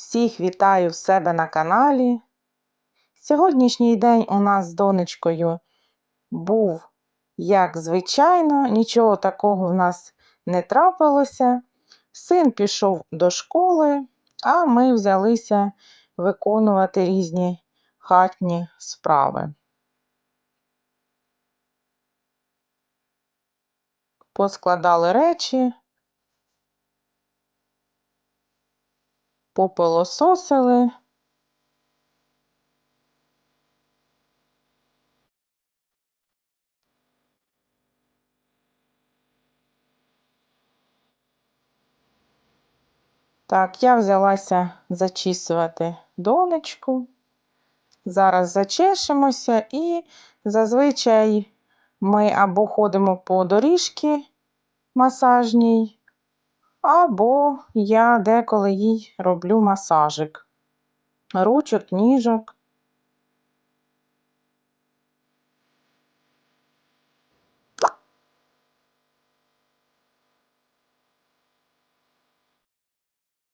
Всіх вітаю в себе на каналі. Сьогоднішній день у нас з донечкою був, як звичайно, нічого такого в нас не трапилося. Син пішов до школи, а ми взялися виконувати різні хатні справи. Поскладали речі, попилососили. Так, я взялася зачісувати донечку. Зараз зачешемося і зазвичай ми або ходимо по доріжці масажній, або я деколи їй роблю масажик. Ручок, ніжок.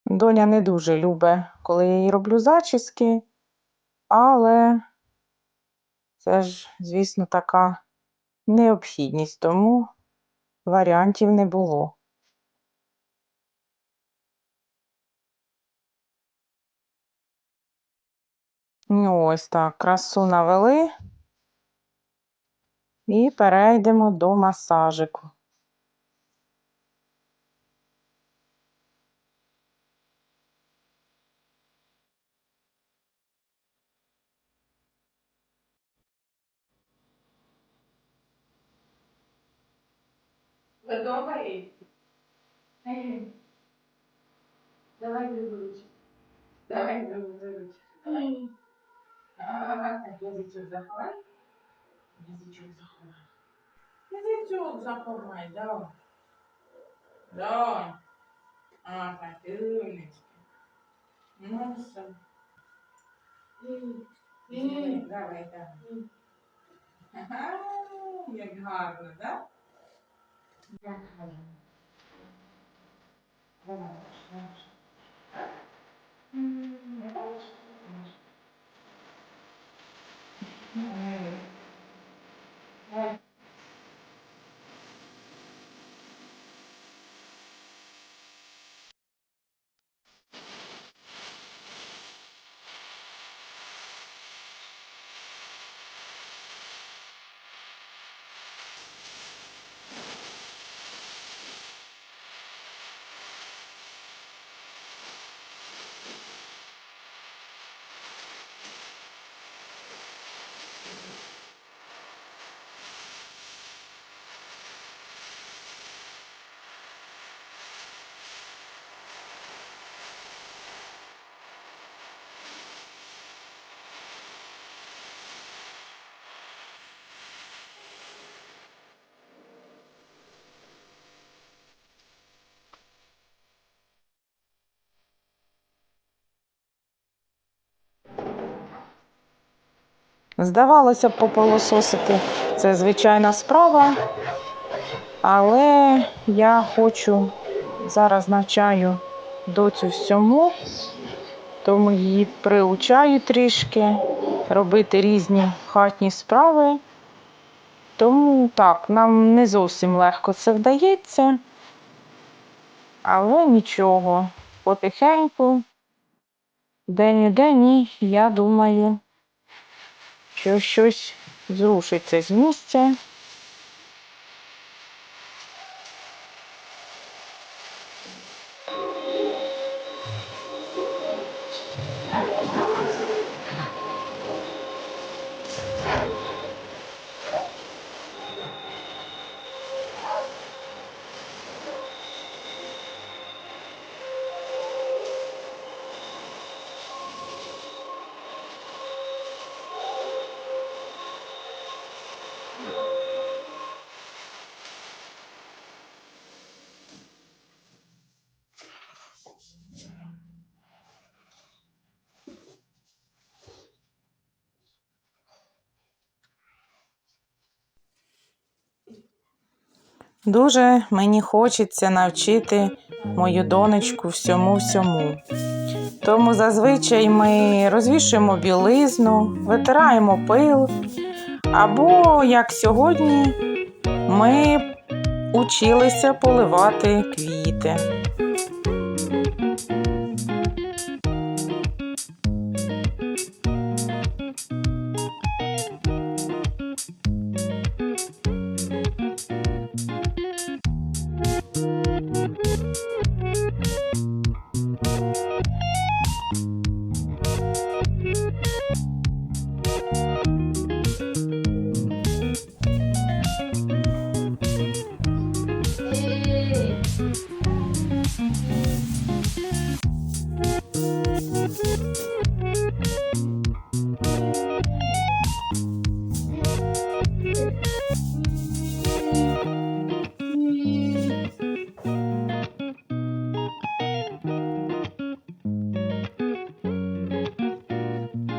Доня не дуже любить, коли я їй роблю зачіски, але це ж, звісно, така необхідність, тому варіантів не було. Ось так, красу навели і перейдемо до масажику. Ви дома є? Давай виберуть. Давай Язичок заховай. Язичок заховай. Язичок заховай, да. Да. А, так, умничка. Ну, все. Давай, давай. Ага, як гарно, да? Здавалося б, попилососити. Це звичайна справа, але я хочу зараз навчаю доцю всьому, тому її приучаю трішки робити різні хатні справи. Тому так, нам не зовсім легко це вдається, але нічого, потихеньку, день у день, я думаю що щось зрушиться з місця. Дуже мені хочеться навчити мою донечку всьому всьому. Тому зазвичай ми розвішуємо білизну, витираємо пил. Або, як сьогодні, ми училися поливати квіти.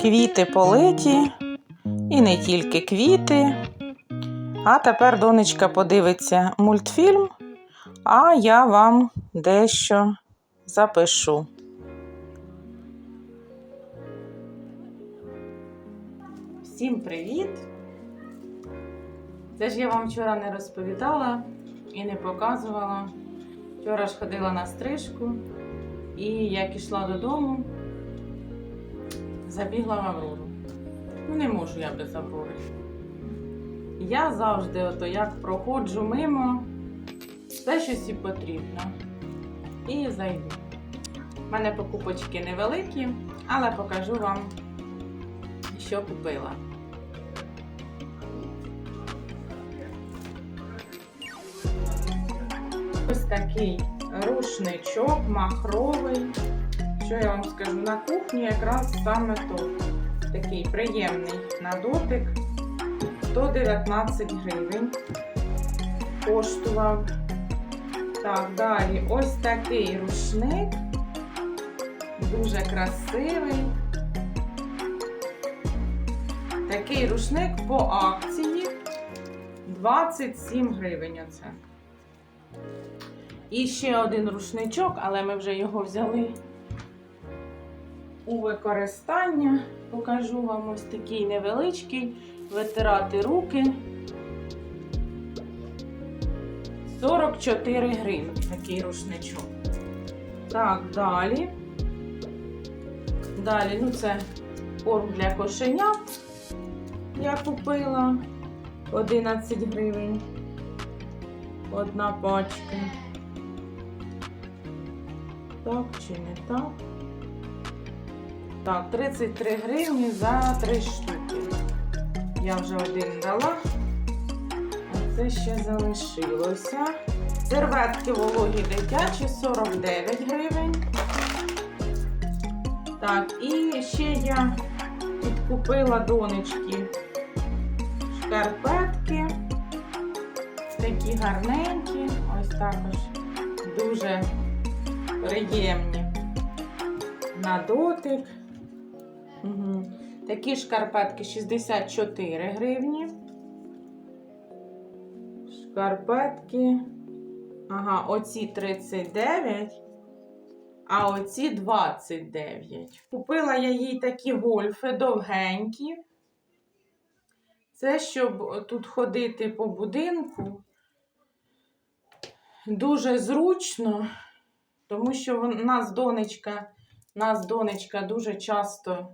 Квіти политі, і не тільки квіти. А тепер донечка подивиться мультфільм, а я вам дещо запишу. Всім привіт! Це ж я вам вчора не розповідала і не показувала. Вчора ж ходила на стрижку, і як ішла додому, забігла в Аврору. Ну, не можу я без Аврори. Я завжди, ото як проходжу мимо, все щось і потрібно. І зайду. У мене покупочки невеликі, але покажу вам, що купила. Ось такий рушничок махровий. Що я вам скажу, на кухні якраз саме то. Такий приємний на дотик. 119 гривень. Коштував. Так, далі ось такий рушник. Дуже красивий. Такий рушник по акції 27 гривень. Оце. І ще один рушничок, але ми вже його взяли у використання. Покажу вам ось такий невеличкий. Витирати руки. 44 гривні такий рушничок. Так, далі. Далі, ну це корм для кошенят. Я купила 11 гривень. Одна пачка. Так чи не так? Так, 33 гривні за 3 штуки. Я вже один дала. Це ще залишилося. Серветки вологі дитячі 49 гривень. Так, і ще я підкупила донечки шкарпетки. Такі гарненькі, ось також дуже приємні на дотик. Угу. Такі шкарпетки 64 гривні. Шкарпетки. Ага, оці 39, а оці 29. Купила я їй такі гольфи довгенькі. Це щоб тут ходити по будинку. Дуже зручно, тому що нас донечка, нас донечка дуже часто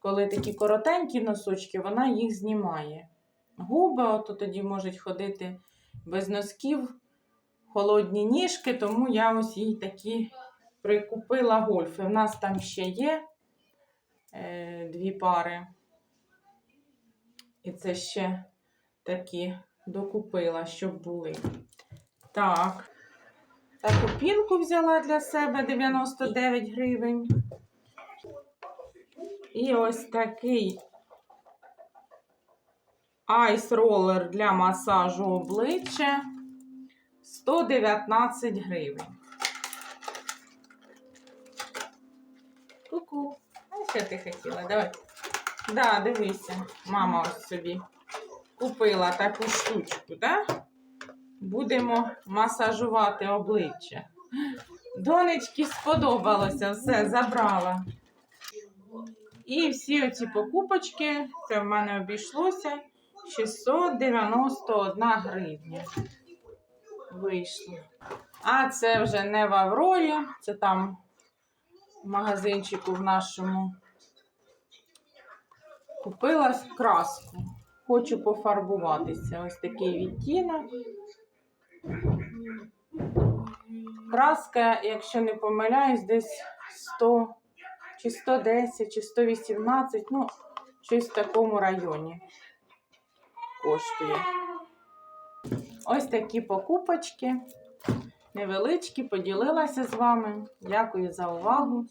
коли такі коротенькі носочки, вона їх знімає. Губи, ото тоді можуть ходити без носків, холодні ніжки, тому я ось їй такі прикупила гольфи. У нас там ще є е, дві пари. І це ще такі докупила, щоб були. Так. Таку пінку взяла для себе 99 гривень. І ось такий айс-ролер для масажу обличчя 119 гривень. Ку-ку. А що ти хотіла? Давай. Да, дивися, мама ось собі купила таку штучку, да? Будемо масажувати обличчя. Донечки сподобалося, все, забрала. І всі оці покупочки, це в мене обійшлося 691 гривня. Вийшло. А це вже не в Аврорі, це там в магазинчику в нашому. Купила краску. Хочу пофарбуватися. Ось такий відтінок. Краска, якщо не помиляюсь, десь 100 чи 110, чи 118, ну, щось в такому районі коштує. Ось такі покупочки. Невеличкі, поділилася з вами. Дякую за увагу.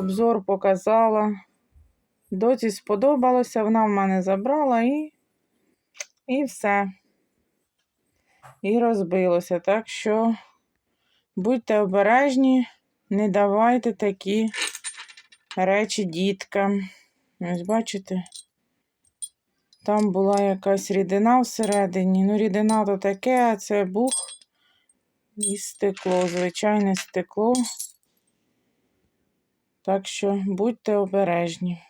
Обзор показала. Доці сподобалося, вона в мене забрала і, і все. І розбилося. Так що будьте обережні, не давайте такі речі діткам. Ось бачите? Там була якась рідина всередині. Ну, рідина то таке, а це бух і стекло, звичайне стекло. Так що будьте обережні.